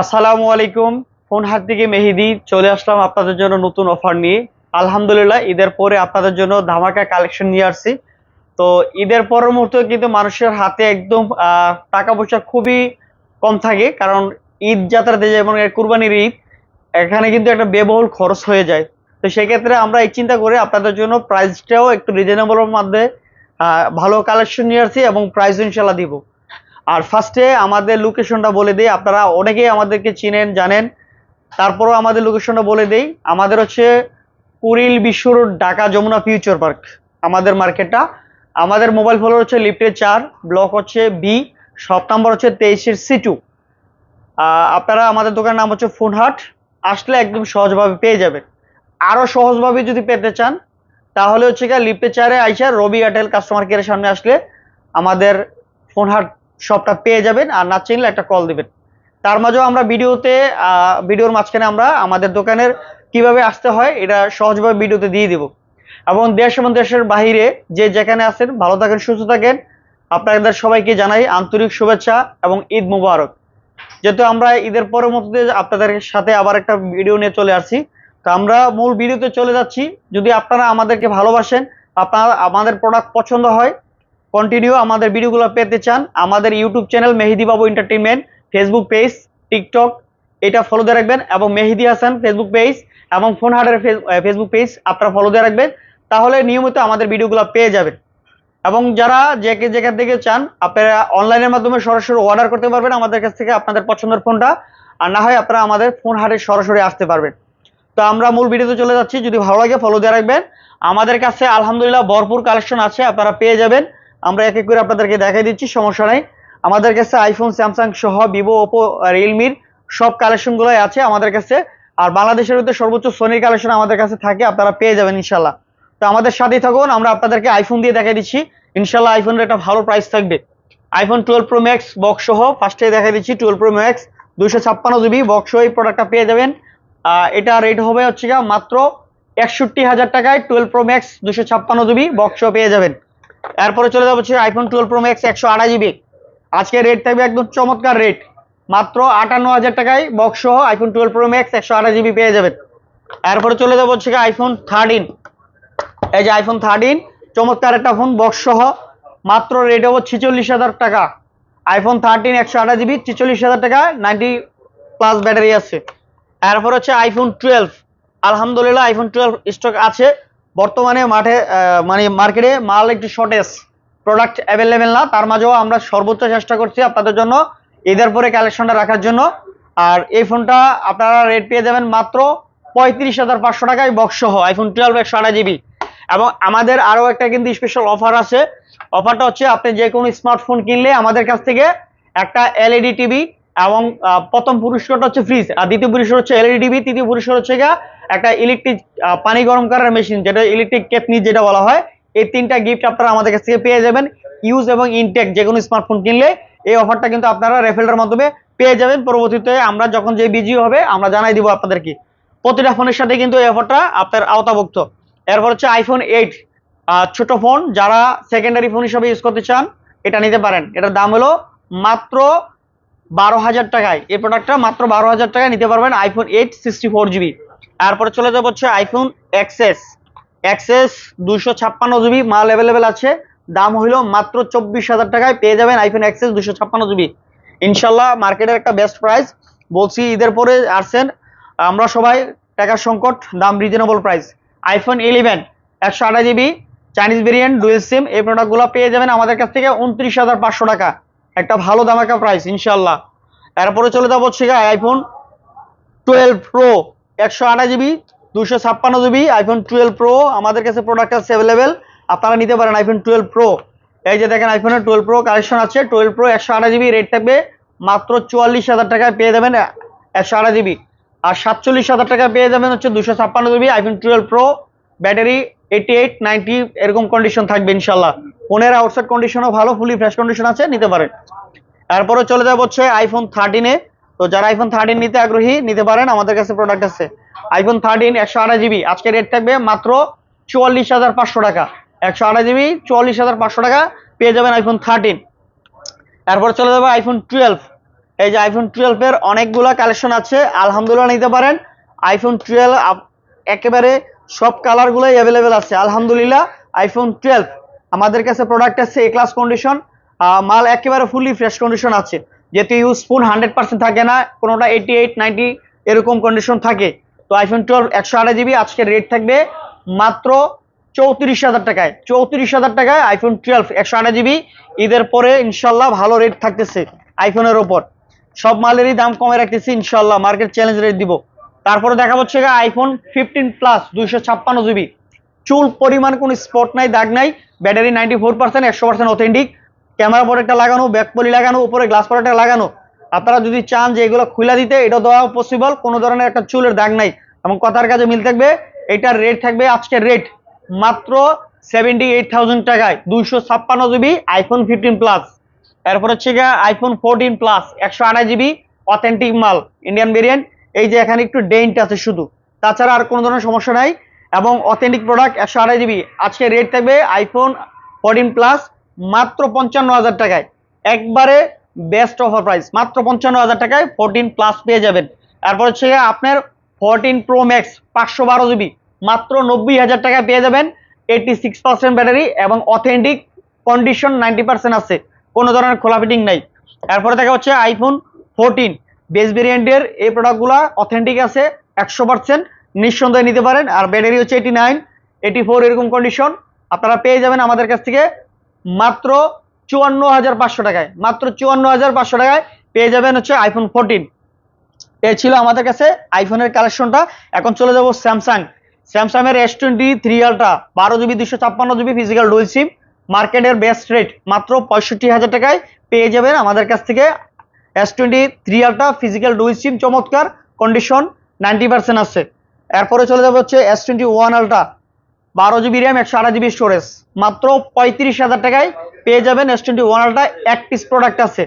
আসসালামু আলাইকুম। ফোন হাট থেকে মেহেদি, চলে আসলাম আপনাদের জন্য নতুন অফার নিয়ে। আলহামদুলিল্লাহ, ঈদের পরে আপনাদের জন্য ধামাকা কালেকশন নিয়ে আসছি। তো ঈদের পরের মুহূর্তে কিন্তু মানুষের হাতে একদম টাকা পয়সা খুবই কম থাকে, কারণ ঈদ যাত্রাতে যেমন কুরবানির ঈদ, এখানে কিন্তু একটা ব্যয়বহুল খরচ হয়ে যায়। তো সেক্ষেত্রে আমরা এই চিন্তা করে আপনাদের জন্য প্রাইসটাও একটু রিজনেবলের মধ্যে ভালো কালেকশন নিয়ে আসছি এবং প্রাইস ইনশাল্লাহ দিব। আর ফার্স্টে আমাদের লোকেশনটা বলে দিই, আপনারা অনেকেই আমাদেরকে চিনেন, জানেন। তারপরও আমাদের লোকেশনটা বলে দিই, আমাদের হচ্ছে Kuril Biswa road Dhaka Jamuna Future Park আমাদের মার্কেটটা আমাদের মোবাইল ফোন হচ্ছে লিফটের চার ব্লক হচ্ছে বি শপ নাম্বার হচ্ছে তেইশের সি টু আপনারা আমাদের দোকানের নাম হচ্ছে ফোনহাট, আসলে একদম সহজভাবে পেয়ে যাবেন। আরও সহজভাবে যদি পেতে চান, তাহলে হচ্ছে গিয়ে লিফটের চারে আইসা রবি এয়ারটেল কাস্টমার কেয়ারের সামনে আসলে আমাদের ফোনহাট শপটা পেয়ে যাবেন আর না চিনলে একটা কল দিবেন। তার মাঝেও আমরা ভিডিওতে ভিডিওর মাঝখানে আমরা আমাদের দোকানের কীভাবে আসতে হয়, এটা সহজভাবে ভিডিওতে দিয়ে দিব। এবং দেশ এবং দেশের বাইরে যে যেখানে আছেন, ভালো থাকেন, সুস্থ থাকেন, আপনাদের সবাইকে জানাই আন্তরিক শুভেচ্ছা এবং ঈদ মুবারক। যেহেতু আমরা ঈদের পরের মধ্যে আপনাদের সাথে আবার একটা ভিডিও নিয়ে চলে আসছি, তো আমরা মূল ভিডিওতে চলে যাচ্ছি। যদি আপনারা আমাদেরকে ভালোবাসেন, আপনারা আমাদের প্রোডাক্ট পছন্দ হয় কন্টিনিউ আমাদের ভিডিওগুলো পেতে চান, আমাদের YouTube channel Mehedi Babu entertainment Facebook page TikTok এটা ফলো দিয়ে রাখবেন, এবং মেহেদি হাসান ফেসবুক পেজ এবং ফোন হাটের ফেসবুক পেজ আপনারা ফলো দিয়ে রাখবেন, তাহলে নিয়মিত আমাদের ভিডিওগুলো পেয়ে যাবেন। এবং যারা যে যেখান থেকে চান, আপনারা অনলাইনের মাধ্যমে সরাসরি অর্ডার করতে পারবেন আমাদের কাছ থেকে আপনাদের পছন্দের ফোনটা, আর না হয় আপনারা আমাদের ফোন হাটে সরাসরি আসতে পারবেন। তো আমরা মূল ভিডিওতে চলে যাচ্ছি, যদি ভালো লাগে ফলো দিয়ে রাখবেন। আমাদের কাছে আলহামদুলিল্লাহ ভরপুর কালেকশন আছে, আপনারা পেয়ে যাবেন। আমরা এক এক করে আপনাদেরকে দেখাই দিচ্ছি, সমস্যা নাই। আমাদের কাছে আইফোন স্যামসাং সহ ভিভো ওপো রিয়েলমির সব কালেকশনগুলোই আছে আমাদের কাছে। আর বাংলাদেশের মধ্যে সর্বোচ্চ সোনির কালেকশন আমাদের কাছে থাকে, আপনারা পেয়ে যাবেন ইনশাল্লাহ তো আমাদের সাথেই থাকুন, আমরা আপনাদেরকে আইফোন দিয়ে দেখাই দিচ্ছি। ইনশাল্লাহ আইফোনের একটা ভালো প্রাইস থাকবে। IPhone twelve Pro Max box সহ ফার্স্টে দেখাই দিচ্ছি টুয়েলভ প্রো ম্যাক্স দুইশো ছাপ্পান্ন জিবি বক্স সহ এই প্রোডাক্টটা পেয়ে যাবেন। এটা রেট হবে হচ্ছে মাত্র একষট্টি হাজার টাকায় টুয়েলভ প্রো ম্যাক্স দুশো ছাপ্পান্ন জিবি বক্স পেয়ে যাবেন। এরপরে চলে যাব হচ্ছে আইফোন টুয়েলভ প্রো ম্যাক্স একশো আড়াই জিবি আজকে রেট থাকবে একদম চমৎকার রেট মাত্র আটান্ন হাজার টাকায় বক্স সহ আইফোন টুয়েলভ প্রো ম্যাক্স একশো আড়াই জিবি পেয়ে যাবেন। এরপরে চলে যাব হচ্ছে আইফোন থার্টিন এই যে আইফোন থার্টিন চমৎকার একটা ফোন বক্স সহ মাত্র রেট হব ছিচল্লিশ হাজার টাকা। আইফোন থার্টিন একশো আঠাশ জিবি ছিচল্লিশ হাজার টাকা নাইনটি প্লাস ব্যাটারি আছে। এরপর হচ্ছে আইফোন টুয়েলভ আলহামদুলিল্লাহ আইফোন টুয়েলভ স্টক আছে। বর্তমানে মাঠে মানে মার্কেটে মাল একটু শর্টেজ প্রোডাক্ট অ্যাভেলেবেল না। তার মাঝেও আমরা সর্বোচ্চ চেষ্টা করছি আপনাদের জন্য ঈদের পরে কালেকশনটা রাখার জন্য। আর এই ফোনটা আপনারা রেট পেয়ে যাবেন মাত্র পঁয়ত্রিশ হাজার পাঁচশো টাকায় বক্স সহ আইফোন টুয়েলভ একশো আঠাশ জিবি এবং আমাদের আরও একটা কিন্তু স্পেশাল অফার আছে। অফারটা হচ্ছে আপনি যে কোনো স্মার্টফোন কিনলে আমাদের কাছ থেকে একটা এলইডি টিভি এবং প্রথম পুরস্কারটা হচ্ছে ফ্রিজ আর দ্বিতীয় পুরস্কার হচ্ছে এলইডি টিভি তৃতীয় পুরস্কার হচ্ছে একটা ইলেকট্রিক পানি গরম করার মেশিন যেটা ইলেকট্রিক কেটনি যেটা বলা হয়। এই তিনটা গিফট আপনারা আমাদের কাছ থেকে পেয়ে যাবেন। ইউজ এবং ইনটেক যে কোনো স্মার্টফোন কিনলে এই অফারটা কিন্তু আপনারা রেফেলটার মাধ্যমে পেয়ে যাবেন। পরবর্তীতে আমরা যখন যে বিজি হবে, আমরা জানাই দিব আপনাদেরকে। প্রতিটা ফোনের সাথে কিন্তু এই অফারটা আপনার আওতাভুক্ত। এরপর হচ্ছে আইফোন এইট ছোট ফোন যারা সেকেন্ডারি ফোন হিসাবে ইউজ করতে চান, এটা নিতে পারেন। এটার দাম হলো মাত্র বারো হাজার টাকায়। এই প্রোডাক্টটা মাত্র বারো হাজার টাকায় নিতে পারবেন iPhone eight sixty four GB তারপরে চলে যাব হচ্ছে আইফোন এক্সএস এক্সএস দুশো ছাপ্পান্ন জিবি মাল অ্যাভেলেবেল আছে। দাম হইল মাত্র চব্বিশ হাজার টাকায় পেয়ে যাবেন আইফোন এক্সএস দুশো ছাপ্পান্ন জিবি ইনশাল্লাহ মার্কেটের একটা বেস্ট প্রাইস বলছি ঈদের পরে আসছেন, আমরা সবাই টাকার সংকট, দাম রিজনেবল প্রাইস আইফোন ইলেভেন একশো আঠাশ GB Chinese variant dual SIM এই প্রোডাক্টগুলো পেয়ে যাবেন আমাদের কাছ থেকে উনত্রিশ হাজার পাঁচশো টাকা। একটা ভালো দামাকা প্রাইস ইনশাল্লাহ এরপরে চলে যাব হচ্ছে আইফোন টুয়েলভ প্রো একশো আঠাশ জিবি দুশো ছাপ্পান্ন জিবি আইফোন টুয়েলভ প্রো আমাদের কাছে প্রোডাক্ট আছে অ্যাভেলেবেল আপনারা নিতে পারেন আইফোন টুয়েলভ প্রো এই যে দেখেন আইফোনের টুয়েলভ প্রো কালেকশন আছে টুয়েলভ প্রো একশো আঠাশ জিবি রেট থাকবে, মাত্র চুয়াল্লিশ হাজার টাকায় পেয়ে যাবেন একশো আঠাশ জিবি আর সাতচল্লিশ হাজার টাকায় পেয়ে যাবেন হচ্ছে দুশো ছাপ্পান্ন GB iPhone twelve Pro battery eighty eight ninety এরকম কন্ডিশন থাকবে ইনশাল্লাহ। ফোনের আউটসাইড কন্ডিশনও ভালো ফুলি ফ্রেশ কন্ডিশন আছে, নিতে পারেন। তারপরে চলে যাব হচ্ছে আইফোন থার্টিনে তো যারা আইফোন থার্টিন নিতে আগ্রহী, নিতে পারেন, আমাদের কাছে প্রোডাক্ট আছে। আইফোন থার্টিন একশো আঠাশ জিবি আজকে রেট থাকবে মাত্র চুয়াল্লিশ হাজার পাঁচশো টাকা। একশো আঠাশ জিবি চুয়াল্লিশ হাজার পাঁচশো টাকা পেয়ে যাবেন আইফোন থার্টিন তারপরে চলে যাবে আইফোন টুয়েলভ এই যে আইফোন টুয়েলভ এর অনেকগুলা কালেকশন আছে, আলহামদুলিল্লাহ নিতে পারেন। আইফোন টুয়েলভ একেবারে সব কালারগুলোই অ্যাভেলেবেল আছে। আলহামদুলিল্লাহ আইফোন টুয়েলভ আমাদের কাছে প্রোডাক্ট আছে এ ক্লাস কন্ডিশন মাল একেবারে ফুলি ফ্রেশ কন্ডিশন আছে। যেহেতু ইউজ ইউজফুল হান্ড্রেড পার্সেন্ট থাকে না, কোনোটা এইটি এইট নাইনটি এরকম কন্ডিশন থাকে। তো আইফোন টুয়েলভ একশো আঠাশ জিবি আজকের রেট থাকবে মাত্র চৌত্রিশ হাজার টাকায়। চৌত্রিশ হাজার টাকায় আইফোন টুয়েলভ একশো আঠাশ জিবি ঈদের পরে ইনশাল্লাহ ভালো রেট থাকতেছে আইফোনের ওপর। সব মালেরই দাম কমে রাখতেছি, ইনশাল্লাহ মার্কেট চ্যালেঞ্জ রেট দিব। তারপরে দেখা হচ্ছে আইফোন ফিফটিন প্লাস দুইশো ছাপ্পান্ন জিবি চুল পরিমাণ কোনো স্পট নাই, দাগ নাই ব্যাটারি নাইনটি ফোর পার্সেন্ট একশো পার্সেন্ট অথেন্টিক ক্যামেরা প্রোডাক্টটা লাগানো ব্যাক পলি লাগানো, উপরে গ্লাস প্রোডাক্টটা লাগানো। আপনারা যদি চান যে এগুলো খুলে দিতে, এটা দেওয়া পসিবল কোনো ধরনের একটা চুলের দাগ নাই। এবং কথার কাজে মিল থাকবে, এটার রেট থাকবে আজকের রেট মাত্র সেভেন্টি এইট থাউজেন্ড টাকায়, দুইশো ছাপ্পান্ন জিবি আইফোন ফিফটিন প্লাস এরপর হচ্ছে গিয়ে আইফোন ফোরটিন প্লাস একশো আঠাশ জিবি অথেন্টিক মাল ইন্ডিয়ান ভেরিয়েন্ট এই যে এখানে একটু ডেন্ট আছে শুধু। তাছাড়া আর কোনো ধরনের সমস্যা নাই এবং অথেন্টিক প্রোডাক্ট একশো আড়াই জিবি আজকে রেট থাকবে আইফোন ফোরটিন প্লাস মাত্র পঞ্চান্ন হাজার টাকায়। একবারে বেস্ট অফার প্রাইস মাত্র পঞ্চান্ন হাজার টাকায় ফোরটিন প্লাস পেয়ে যাবেন। তারপর হচ্ছে আপনার ফোরটিন প্রো ম্যাক্স পাঁচশো বারো জিবি মাত্র নব্বই হাজার টাকায় পেয়ে যাবেন এইটি সিক্স পার্সেন্ট ব্যাটারি এবং অথেন্টিক কন্ডিশন নাইনটি পার্সেন্ট আছে। কোনো ধরনের খোলা ফিটিং নাই। এরপরে দেখা হচ্ছে আইফোন ফোরটিন বেস ভেরিয়েন্টের এই প্রোডাক্টগুলো অথেন্টিক আছে, একশো পার্সেন্ট নিঃসন্দেহে নিতে পারেন। আর ব্যাটারি হচ্ছে এইটি নাইন এইটি ফোর এরকম কন্ডিশন আপনারা পেয়ে যাবেন আমাদের কাছ থেকে মাত্র চুয়ান্ন হাজার পাঁচশো টাকায়। মাত্র চুয়ান্ন হাজার পাঁচশো টাকায় পেয়ে যাবেন হচ্ছে আইফোন ফোরটিন এ ছিল আমাদের কাছে আইফোনের কালেকশনটা এখন চলে যাব স্যামসাং স্যামসাং এর এস টোয়েন্টি থ্রি আলট্রা বারো জিবি দুশো ছাপ্পান্ন জিবি ফিজিক্যাল ডুয়েল সিম মার্কেটের বেস্ট রেট মাত্র পঁয়ষট্টি হাজার টাকায় পেয়ে যাবেন আমাদের কাছ থেকে S twenty three ultra physical dual sim চমৎকার কন্ডিশন নাইনটি পার্সেন্ট আছে। এরপরে চলে যাবে হচ্ছে এস টোয়েন্টি ওয়ান আলট্রা বারো জিবি র্যাম একশো আঠাশ জিবি স্টোরেজ মাত্র পঁয়ত্রিশ হাজার টাকায় পেয়ে যাবেন এস টোয়েন্টি ওয়ান আলট্রা এক পিস প্রোডাক্ট আছে।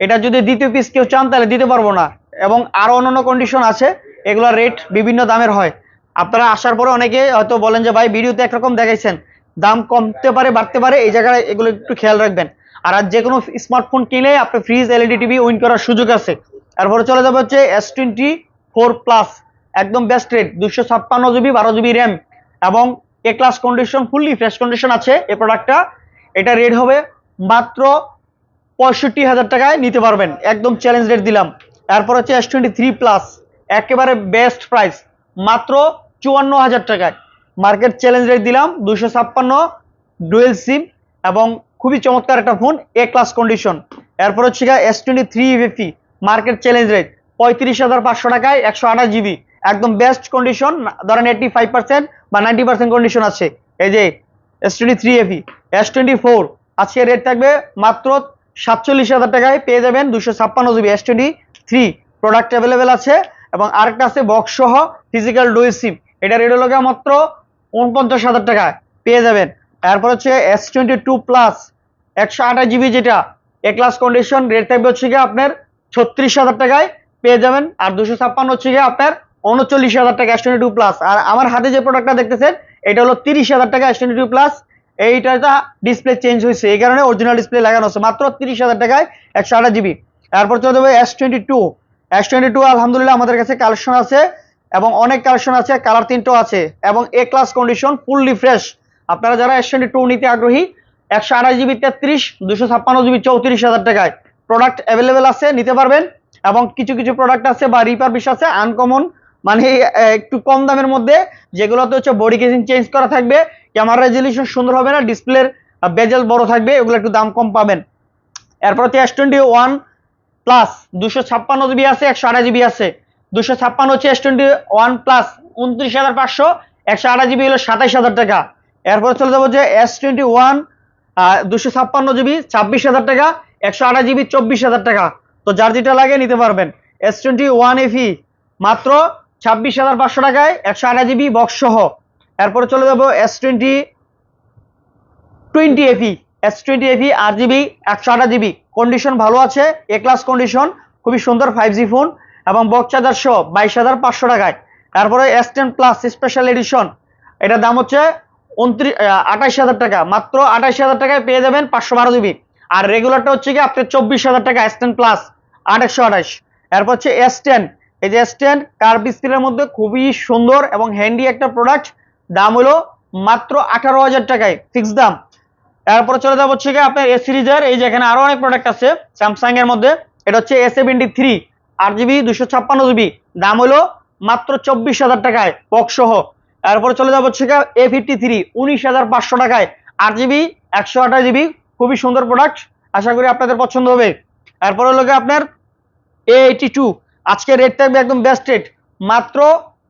এটা যদি দ্বিতীয় পিস কেউ চান, তাহলে দিতে পারব না। এবং আরও অন্যান্য কন্ডিশন আছে, এগুলোর রেট বিভিন্ন দামের হয়। আপনারা আসার পরে অনেকে হয়তো বলেন যে, ভাই ভিডিওতে একরকম দেখাইছেন। দাম কমতে পারে, বাড়তে পারে, এই জায়গায় এগুলো একটু খেয়াল রাখবেন। আর আর যে কোনো স্মার্টফোন কিনে আপনি ফ্রিজ এলইডি টিভি উইন করার সুযোগ আছে। তারপরে চলে যাবে হচ্ছে এস টোয়েন্টি ফোর প্লাস একদম বেস্ট রেট দুশো ছাপ্পান্ন জিবি বারো জিবি র্যাম এবং A class condition fully fresh condition আছে এই প্রোডাক্টটা এটা রেট হবে মাত্র পঁয়ষট্টি হাজার টাকায় নিতে পারবেন। একদম চ্যালেঞ্জ রেট দিলাম। এরপর হচ্ছে এস টোয়েন্টি থ্রি প্লাস একেবারে বেস্ট প্রাইস মাত্র চুয়ান্ন হাজার টাকায়। মার্কেট চ্যালেঞ্জ রেট দিলাম দুশো ছাপ্পান্ন ডুয়েল সিম এবং খুবই চমৎকার একটা ফোন এ ক্লাস কন্ডিশন এরপর হচ্ছে S twenty three fifty market challenge rate পঁয়ত্রিশ হাজার পাঁচশো টাকায় একশো আঠাশ জিবি একদম বেস্ট কন্ডিশন ধরেন এইটটি ফাইভ পার্সেন্ট বা নাইনটি পার্সেন্ট কন্ডিশন আছে। এই যে S twenty three FE S twenty four আজকে রেট থাকবে মাত্র সাতচল্লিশ হাজার টাকায় পেয়ে যাবেন দুশো ছাপ্পান্ন GB S twenty three product available আছে এবং আরেকটা আছে বক্স সহ ফিজিক্যাল ডুয়েল সিম এটা রেট হলো মাত্র উনপঞ্চাশ হাজার টাকায় পেয়ে যাবেন। তারপর হচ্ছে এস টোয়েন্টি টু প্লাস একশো আঠাশ জিবি যেটা এ ক্লাস কন্ডিশন রেট থাকবে হচ্ছে গিয়ে আপনার ছত্রিশ হাজার টাকায় পেয়ে যাবেন আর দুশো ছাপ্পান্ন হচ্ছে গিয়ে আপনার উনচল্লিশ হাজার টাকা এস টু প্লাস আর আমার হাতে যে প্রোডাক্টটা দেখতেছেন, এটা হলো তিরিশ হাজার টাকা এস টু প্লাস এইটা ডিসপ্লে চেঞ্জ হয়েছে। এই কারণে অরিজিনাল ডিসপ্লে লাগানো হচ্ছে মাত্র তিরিশ হাজার টাকায় একশো আঠাশ জিবি তারপর চলে যাবে S twenty two S twenty two আলহামদুলিল্লাহ আমাদের কাছে কালেকশন আছে এবং অনেক কালেকশন আছে। কালার তিনটেও আছে এবং A class condition fully fresh আপনারা যারা এস টোয়েন্টি টু নিতে আগ্রহী একশো আঠাশ জিবি তেত্রিশ, দুশো ছাপ্পান্ন জিবি চৌত্রিশ হাজার টাকায় প্রোডাক্ট অ্যাভেলেবেল আছে, নিতে পারবেন। এবং কিছু কিছু প্রোডাক্ট আছে বা রিপারবিশ আছে আনকমন মানে একটু কম দামের মধ্যে। যেগুলোতে হচ্ছে বডি কেসিং চেঞ্জ করা থাকবে ক্যামেরা রেজলিউশন সুন্দর হবে না ডিসপ্লের বেজেল বড় থাকবে, এগুলো একটু দাম কম পাবেন। এরপর হচ্ছে এস টোয়েন্টি ওয়ান প্লাস দুশো ছাপ্পান্ন জিবি আছে, একশো আঠাশ জিবি আছে। দুশো ছাপ্পান্ন হচ্ছে এস টোয়েন্টি ওয়ান প্লাস উনত্রিশ হাজার পাঁচশো, একশো আঠাশ জিবি হলো সাতাইশ হাজার টাকা। এরপর চলে যাব যে এস টোয়েন্টি ওয়ান দুশো ছাপ্পান্ন জিবি, ছাব্বিশ হাজার টাকা, একশো আঠাশ জিবি, চব্বিশ হাজার টাকা। তো যার যেটা লাগে নিতে পারবেন। এস টোয়েন্টি ওয়ান এফি মাত্র ছাব্বিশ হাজার পাঁচশো টাকায় একশো আঠাশ জিবি বক্স সহ। এরপরে চলে যাব S twenty twenty FE S twenty FE আট জিবি, একশো আঠাশ জিবি। কন্ডিশন ভালো আছে এ ক্লাস কন্ডিশন খুবই সুন্দর ফাইভ জি ফোন এবং বক্স চার্জার সহ বাইশ হাজার পাঁচশো টাকায়। তারপরে S ten plus special edition এটার দাম হচ্ছে উনত্রিশ আঠাশ হাজার টাকা। মাত্র আঠাশ হাজার টাকায় পেয়ে যাবেন পাঁচশো বারো জিবি। আর রেগুলারটা হচ্ছে কি আপনার চব্বিশ হাজার টাকা এস টেন প্লাস একশো আঠাশ এরপর হচ্ছে এস টেন এই যে এস টেন কার ডিসপ্লের মধ্যে খুবই সুন্দর এবং হ্যান্ডি একটা প্রোডাক্ট দাম হলো মাত্র আঠারো হাজার টাকায় ফিক্স দাম। এরপরে চলে যাব হচ্ছে গিয়ে আপনার এ সিরিজের এই যে এখানে আরও অনেক প্রোডাক্ট আছে স্যামসাং এর মধ্যে। এটা হচ্ছে এ সেভেন্টি থ্রি আট জিবি, দুশো ছাপ্পান্ন জিবি। দাম হলো মাত্র চব্বিশ হাজার টাকায় বক্স সহ। এরপরে চলে যাব হচ্ছে এ ফিফটি থ্রি উনিশ হাজার পাঁচশো টাকায় আট জিবি, একশো আঠাশ জিবি, খুবই সুন্দর প্রোডাক্ট আশা করি আপনাদের পছন্দ হবে। এরপরে হলো গিয়ে আপনার এ এইটি টু আজকে রেট থাকবে একদম বেস্ট রেট মাত্র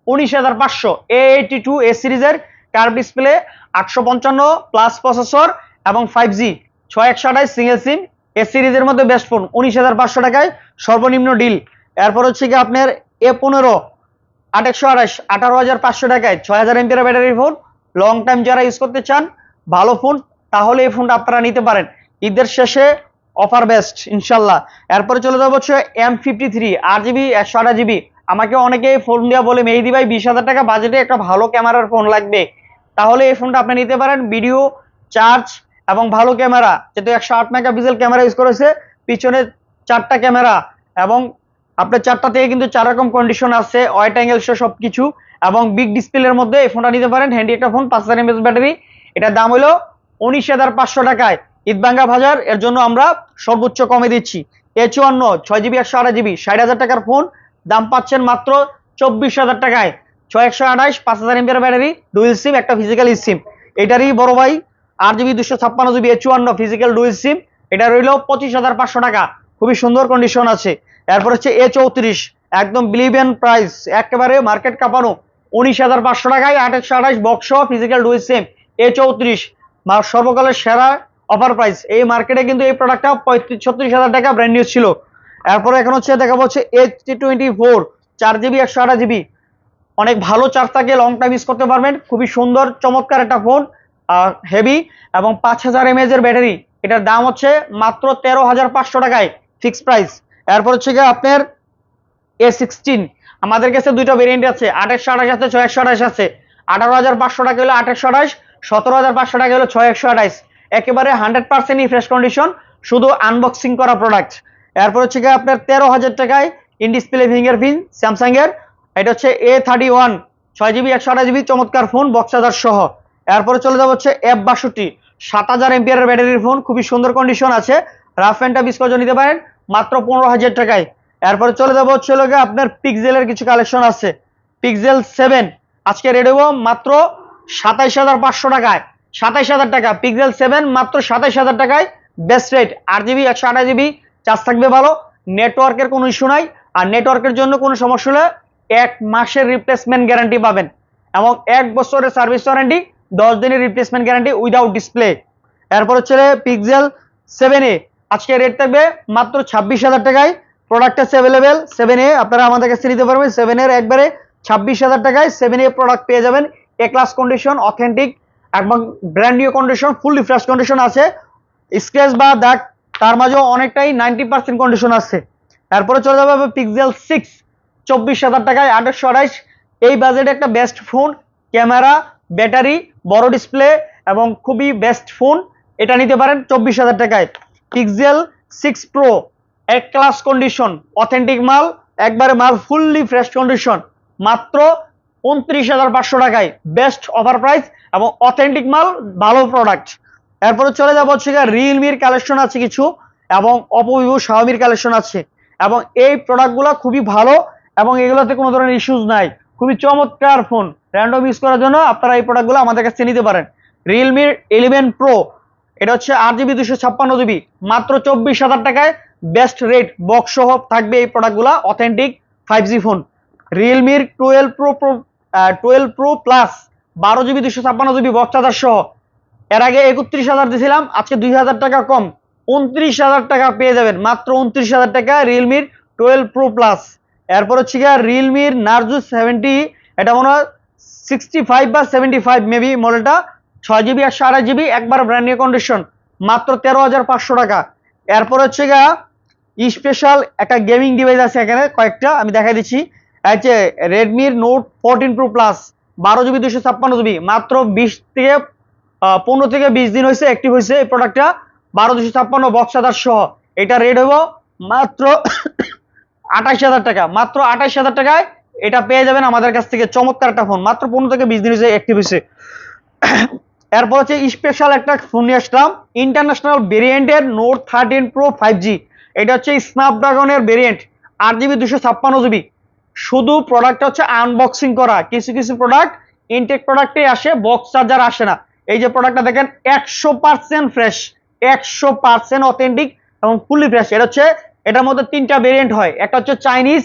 উনিশ হাজার পাঁচশো এ এইটি টু এ সিরিজের কার্ভ ডিসপ্লে আটশো পঞ্চান্ন প্লাস প্রসেসর এবং ফাইভ জি ছয় একশো আঠাশ সিঙ্গেল সিম এ সিরিজের মধ্যে বেস্ট ফোন উনিশ হাজার পাঁচশো টাকায় সর্বনিম্ন ডিল এরপর হচ্ছে কি আপনার এ পনেরো আট একশো আঠাশ, আঠারো হাজার পাঁচশো টাকায় ছয় হাজার এমপির ব্যাটারি ফোন। লং টাইম যারা ইউজ করতে চান, ভালো ফোন তাহলে এই ফোনটা আপনারা নিতে পারেন। ঈদের শেষে অফার বেস্ট ইনশাল্লাহ। এরপরে চলে যাব হচ্ছে এম ফিফটি থ্রি আট জিবি, একশো আঠাশ জিবি। আমাকে অনেকে ফোন দেওয়া বলে, মেহেদি ভাই, বিশ হাজার টাকা বাজেটে একটা ভালো ক্যামেরার ফোন লাগবে। তাহলে এই ফোনটা আপনি নিতে পারেন ভিডিও চার্জ এবং ভালো ক্যামেরা যেহেতু একশো আট মেগাপিক্সেল ক্যামেরা ইউজ করেছে, পিছনে চারটা ক্যামেরা এবং আপনার চারটা থেকে কিন্তু চার রকম কন্ডিশন আছে ওয়াইট অ্যাঙ্গেল সহ সব কিছু এবং বিগ ডিসপ্লের মধ্যে এই ফোনটা নিতে পারেন হ্যান্ডি একটা ফোন পাঁচ হাজার এমএস ব্যাটারি এটার দাম হলো উনিশ হাজার পাঁচশো টাকায়। ঈদবাঙ্গা বাজার, এর জন্য আমরা সর্বোচ্চ কমে দিচ্ছি। এ চুয়ান্ন, ছয় জিবি, একশো আঠাশ জিবি, ষাট হাজার টাকার ফোন দাম পাচ্ছেন মাত্র চব্বিশ হাজার টাকায়। ছয় একশো আঠাশ পাঁচ হাজার এমপির ব্যাটারি ডুয়েল সিম একটা ফিজিক্যাল সিম এটারই বড় ভাই, আট জিবি দুশো ছাপ্পান্ন জিবি, এ চুয়ান্ন ফিজিক্যাল ডুয়েল সিম এটা রইল পঁচিশ হাজার পাঁচশো টাকা। খুবই সুন্দর কন্ডিশন আছে। এরপর হচ্ছে এ চৌত্রিশ, একদম বিলিভিয়ান প্রাইস একেবারে মার্কেট কাঁপানো। উনিশ হাজার পাঁচশো টাকায় একশো আঠাশ box physical dual sim A চৌত্রিশ সর্বকালের সেরা অফার প্রাইস এই মার্কেটে কিন্তু এই প্রোডাক্টটা পঁয়ত্রিশ, ছত্রিশ হাজার টাকা ব্র্যান্ড নিউজ ছিল। এরপরে এখন হচ্ছে দেখা হচ্ছে এইচ টোয়েন্টি ফোর চার জিবি একশো আঠাশ জিবি অনেক ভালো চার্জ থাকে লং টাইম ইউজ করতে পারবেন। খুবই সুন্দর, চমৎকার একটা ফোন হেভি এবং পাঁচ হাজার এমএজ এর ব্যাটারি এটার দাম হচ্ছে মাত্র তেরো হাজার পাঁচশো টাকায় ফিক্সড প্রাইস এরপর হচ্ছে গিয়ে আপনার এ সিক্সটিন আমাদের কাছে দুইটা ভেরিয়েন্ট আছে, আঠাশশো আঠাশ আছে ছয় একশো আঠাশ আছে। আঠারো হাজার পাঁচশো টাকা হলো আঠাশশো আঠাশ, সতেরো হাজার পাঁচশো টাকা হলো ছয় একশো আঠাশ। একেবারে হান্ড্রেড পার্সেন্টই ফ্রেশ কন্ডিশন শুধু আনবক্সিং করা প্রোডাক্ট এরপর হচ্ছে গিয়ে আপনার তেরো হাজার টাকায় ইন ডিসপ্লে ফিঙ্গারপ্রিন্ট স্যামসাং এর এটা হচ্ছে এ থার্টি ওয়ান ছয় জিবি একশো আঠাশ জিবি চমৎকার ফোন বক্স চার্জার সহ। এরপরে চলে যাব হচ্ছে এফ বাষট্টি, সাত হাজার এমপিআর ব্যাটারির ফোন খুবই সুন্দর কন্ডিশন আছে। রাফ অ্যান্ড টাফ নিতে পারেন। মাত্র পনেরো হাজার টাকায়। এরপরে চলে যাব হচ্ছে লোকে আপনার পিক্সেলের কিছু কালেকশন আছে। পিক্সেল সেভেন আজকে রেড হব মাত্র সাতাইশ হাজার পাঁচশো টাকায়। সাতাইশ হাজার টাকা পিক্সেল সেভেন মাত্র সাতাইশ হাজার টাকায়। বেস্ট রেট আট জিবি একশো আঠাশ জিবি চার্জ থাকবে ভালো। নেটওয়ার্কের কোনো ইস্যু নাই। আর নেটওয়ার্কের জন্য কোনো সমস্যা হলে এক মাসের রিপ্লেসমেন্ট গ্যারান্টি পাবেন। এবং এক বছরের সার্ভিস ওয়ারেন্টি দশ দিনের রিপ্লেসমেন্ট গ্যারান্টি উইদাউট ডিসপ্লে এরপর হচ্ছে পিক্সেল সেভেন এ আজকে রেট থাকবে মাত্র ছাব্বিশ হাজার টাকায়। প্রোডাক্ট আছে অ্যাভেলেবেল সেভেন এ আপনারা আমাদের কাছে নিতে পারবেন। সেভেন এর একবারে ছাব্বিশ হাজার টাকায় সেভেন এ প্রোডাক্ট পেয়ে যাবেন। এ ক্লাস কন্ডিশন অথেন্টিক এবং brand new condition full fresh condition আছে। স্ক্র্যাচ বা দাগ, তার মাঝেও অনেকটাই নাইনটি পার্সেন্ট কন্ডিশন আছে। তারপরে চলে যাবে পিক্সেল সিক্স চব্বিশ হাজার টাকায় আঠাশশো আঠাইশ। এই বাজেটে একটা বেস্ট ফোন ক্যামেরা ব্যাটারি বড় ডিসপ্লে এবং খুবই বেস্ট ফোন এটা নিতে পারেন চব্বিশ হাজার টাকায়। পিক্সেল সিক্স প্রো এক ক্লাস কন্ডিশন অথেন্টিক মাল, একবারে মাল ফুললি ফ্রেশ কন্ডিশন মাত্র উনত্রিশ হাজার পাঁচশো টাকায় বেস্ট অফার প্রাইস এবং অথেন্টিক মাল, ভালো প্রোডাক্ট এরপরে চলে যাব হচ্ছে রিয়েলমির কালেকশন আছে কিছু এবং অপো ভিভো কালেকশন আছে এবং এই প্রোডাক্টগুলো খুবই ভালো এবং এগুলোতে কোনো ধরনের ইস্যুস নাই। খুবই চমৎকার ফোন র্যান্ডম ইউজ করার জন্য আপনারা এই প্রোডাক্টগুলো আমাদের কাছে নিতে পারেন। রিয়েলমির ইলেভেন প্রো এটা হচ্ছে আট জিবি দুশো ছাপ্পান্ন জিবি মাত্র চব্বিশ হাজার টাকায় বেস্ট রেট বক্স সহ থাকবে এই প্রোডাক্টগুলো authentic five G phone রিয়েলমির twelve pro pro twelve pro plus বারো জিবি দুশো ছাপ্পান্ন জিবি বক্স চার্জার সহ। এর আগে একত্রিশ হাজার দিয়েছিলাম আজকে দুই হাজার টাকা কম, উনত্রিশ হাজার টাকা পেয়ে যাবেন, মাত্র উনত্রিশ হাজার টাকা রিয়েলমির টুয়েলভ প্রো প্লাস এরপর হচ্ছে গিয়ে রিয়েলমির নার্জু সেভেন্টি এটা মনে হয় সিক্সটি ফাইভ বা সেভেন্টি ফাইভ মেবি মডেলটা ছয় জিবি আর সাড়ে জিবি একবার ব্র্যান্ড নিউ কন্ডিশন মাত্র তেরো হাজার পাঁচশো টাকা। এরপর হচ্ছে গিয়া স্পেশাল একটা গেমিং ডিভাইস আছে এখানে, কয়েকটা, আমি দেখাই দিচ্ছি। হচ্ছে রেডমির নোট ফোরটিন প্রো প্লাস বারো জিবি দুশো ছাপ্পান্ন জিবি মাত্র বিশ থেকে পনেরো থেকে বিশ দিন হয়েছে অ্যাক্টিভ হয়েছে এই প্রোডাক্টটা বারো দুশো ছাপ্পান্ন বক্স আদার সহ। এটা রেড হব মাত্র আঠাশ হাজার টাকা। মাত্র আঠাশ হাজার টাকায় এটা পেয়ে যাবেন আমাদের কাছ থেকে চমৎকার একটা ফোন মাত্র পনেরো থেকে বিশ দিন হয়েছে অ্যাক্টিভ হয়েছে। এরপর হচ্ছে স্পেশাল একটা ফোন নিয়ে আসলাম। ইন্টারন্যাশনাল ভেরিয়েন্টের note thirteen pro five G এটা হচ্ছে স্ন্যাপড্রাগনের ভেরিয়েন্ট আট জিবি দুশো ছাপ্পান্ন জিবি শুধু প্রোডাক্টটা হচ্ছে আনবক্সিং করা। কিছু কিছু প্রোডাক্ট ইনটেক প্রোডাক্টে আসে বক্স চার্জার আসে না। এই যে প্রোডাক্টটা দেখেন, একশো পার্সেন্ট ফ্রেশ একশো পার্সেন্ট অথেন্টিক এবং ফুললি ফ্রেশ এটা হচ্ছে, এটার মধ্যে তিনটা ভেরিয়েন্ট হয়। একটা হচ্ছে চাইনিজ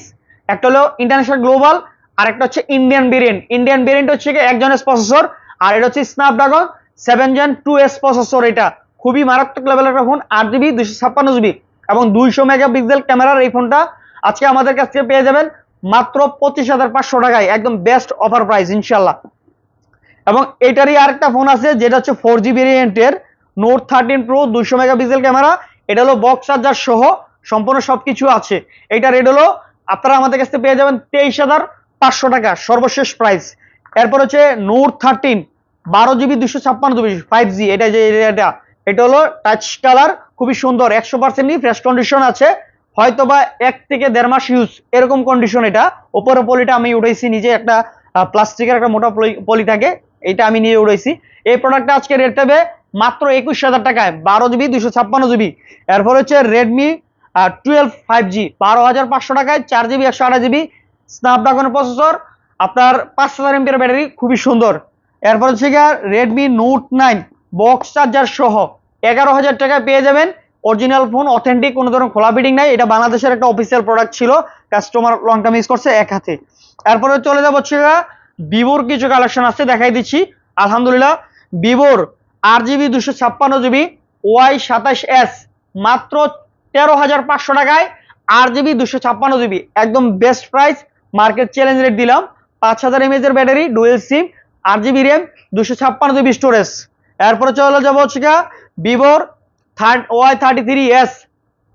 একটা হলো ইন্টারন্যাশনাল গ্লোবাল আর একটা হচ্ছে ইন্ডিয়ান ভেরিয়েন্ট ইন্ডিয়ান ভেরিয়েন্ট হচ্ছে কি একজন প্রসেসর আর এটা হচ্ছে Snapdragon seven gen two S processor এটা খুবই মারাত্মক লেভেলের একটা ফোন আট জিবি দুশো ছাপ্পান্ন জিবি এবং দুইশো মেগাপিক্সেল ক্যামেরার এই ফোনটা আজকে আমাদের কাছ থেকে পেয়ে যাবেন মাত্র পঁচিশ হাজার পাঁচশো টাকায়, একদম বেস্ট অফার প্রাইস ইনশাল্লাহ এবং এটারই আরেকটা ফোন আছে, যেটা হচ্ছে ফোর জি ভেরিয়েন্টের নোট থার্টিন প্রো দুশো মেগাপিক্সেল ক্যামেরা এটা হলো বক্স চার্জার সহ সম্পূর্ণ সবকিছু আছে। এটা রেট হলো, আপনারা আমাদের কাছ থেকে পেয়ে যাবেন তেইশ হাজার পাঁচশো টাকা, সর্বশেষ প্রাইস এরপর হচ্ছে নোট থার্টিন বারো জিবি দুশো ছাপ্পান্ন জিবি ফাইভ জি এটা যে এটা এটা হলো টাচ কালার খুবই সুন্দর, একশো পার্সেন্টই ফ্রেশ কন্ডিশন আছে। হয়তো বা এক থেকে দেড় মাস ইউজ এরকম কন্ডিশন এটা। ওপরে পলিটা আমি উঠাইছি নিজে একটা প্লাস্টিকের একটা মোটা পলি- থাকে, এটা আমি নিয়ে উঠাইছি এই প্রোডাক্টটা আজকে রেট দেবে মাত্র একুশ হাজার টাকায়, বারো জিবি দুশো ছাপ্পান্ন জিবি এরপর হচ্ছে রেডমি টুয়েলভ ফাইভ জি বারো হাজার পাঁচশো টাকায় চার জিবি একশো আঠাশ জিবি স্ন্যাপড্রাগন প্রসেসর আপনার পাঁচ হাজার এমপির ব্যাটারি খুবই সুন্দর। এরপর হচ্ছে গিয়ে Redmi note nine box charger সহ এগারো হাজার টাকায় পেয়ে যাবেন। অরিজিনাল ফোন অথেন্টিক কোনো ধরনের খোলা ফিটিং নাই। এটা বাংলাদেশের একটা অফিসিয়াল প্রোডাক্ট ছিল। কাস্টমার লং টাইম ইউজ করছে এক হাতে। এরপরে চলে যাব হচ্ছে ভিভোর কিছু কালেকশন আছে, দেখাই দিচ্ছি। আলহামদুলিল্লাহ ভিভোর আট জিবি দুশো ছাপ্পান্ন জিবি ওয়াই সাতাশ এস মাত্র তেরো হাজার পাঁচশো টাকায় আট জিবি দুশো ছাপ্পান্ন জিবি একদম best price market challenge rate দিলাম। পাঁচ হাজার এমএজ এর ব্যাটারি ডুয়েল সিম আট জিবি র্যাম দুশো ছাপ্পান্ন জিবি স্টোরেজ এরপরে চলে যাব হচ্ছে ভিভোর third Y thirty three S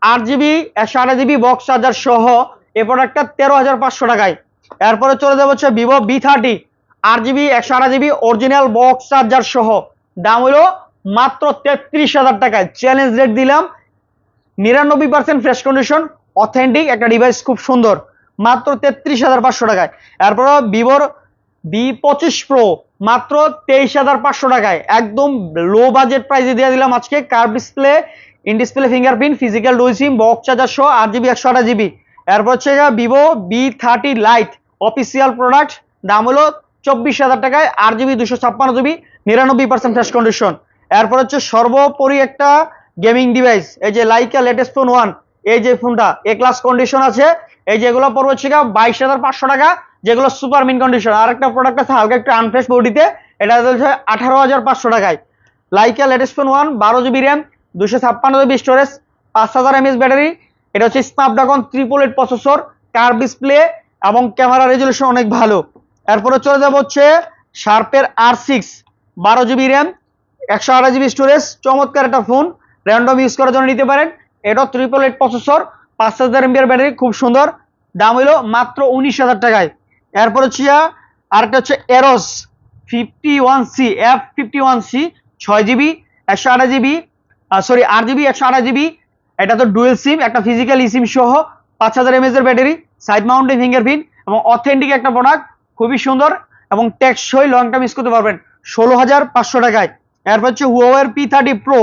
আট জিবি একশো আঠাশ জিবি বক্স চার্জার সহ এই প্রোডাক্টটা তেরো হাজার পাঁচশো টাকায়। এরপরে চলে যাব হচ্ছে ভিভো বি থার্টি আট জিবি একশো আঠাশ জিবি অরিজিনাল বক্স চার্জার সহ। দাম হলো মাত্র তেত্রিশ হাজার টাকায়। চ্যালেঞ্জ রেট দিলাম। নিরানব্বই পার্সেন্ট ফ্রেশ কন্ডিশন অথেন্টিক একটা ডিভাইস খুব সুন্দর। মাত্র তেত্রিশ হাজার পাঁচশো টাকায়। এরপর ভিভোর বি পঁচিশ প্রো মাত্র তেইশ হাজার পাঁচশো টাকায়। একদম লো বাজেট প্রাইসে দিয়ে দিলাম আজকে। Curve display in display fingerprint physical dual sim box charger সহ আট জিবি একশো আঠাশ জিবি এরপর হচ্ছে Vivo V thirty lite official product দাম হলো চব্বিশ হাজার টাকায়, আট জিবি দুশো ছাপ্পান্ন জিবি নিরানব্বই পার্সেন্ট ফ্রেশ কন্ডিশন এরপর হচ্ছে সর্বোপরি একটা গেমিং ডিভাইস এই যে লাইকা লেটেস্ট ফোন ওয়ান এই যে ফোনটা এ ক্লাস কন্ডিশন আছে। এই যেগুলো পড়বে হচ্ছে বাইশ হাজার পাঁচশো টাকা, যেগুলো সুপার মিন কন্ডিশন আর একটা প্রোডাক্ট আছে হালকা একটু আনফ্রেশ বডিতে এটা হচ্ছে আঠারো হাজার পাঁচশো টাকায়। লাইকা লেটেস্ট ফোন ওয়ান বারো জিবি র্যাম দুশো ছাপ্পান্ন জিবি স্টোরেজ পাঁচ হাজার এমএস ব্যাটারি এটা হচ্ছে Snapdragon triple eight processor curve display এবং ক্যামেরা রেজলিউশন অনেক ভালো। এরপরে চলে যাব হচ্ছে শার্পের আর সিক্স বারো জিবি র্যাম একশো আঠাশ জিবি স্টোরেজ চমৎকার একটা ফোন র্যান্ডম ইউজ করার জন্য নিতে পারেন। এটা ট্রিপল এইট প্রসেসর পাঁচ হাজার এমবিআর ব্যাটারি, খুব সুন্দর। দাম হলো মাত্র উনিশ হাজার টাকায়। এরপর হচ্ছে আরেকটা হচ্ছে arrows fifty one C F fifty one C ছয় জিবি, একশো আঠাশ জিবি সরি আট জিবি, একশো আঠাশ জিবি। এটা তো ডুয়েল সিম একটা ফিজিক্যাল সিম সহ পাঁচ হাজার এমএস এর ব্যাটারি সাইড মাউন্টেন ফিঙ্গারপ্রিন্ট এবং অথেন্টিক একটা প্রোডাক্ট খুবই সুন্দর এবং টেকসই লং টাইম ইউজ করতে পারবেন। ষোলো হাজার পাঁচশো টাকায়। এরপর হচ্ছে হুয়াওয়ের পি থার্টি প্রো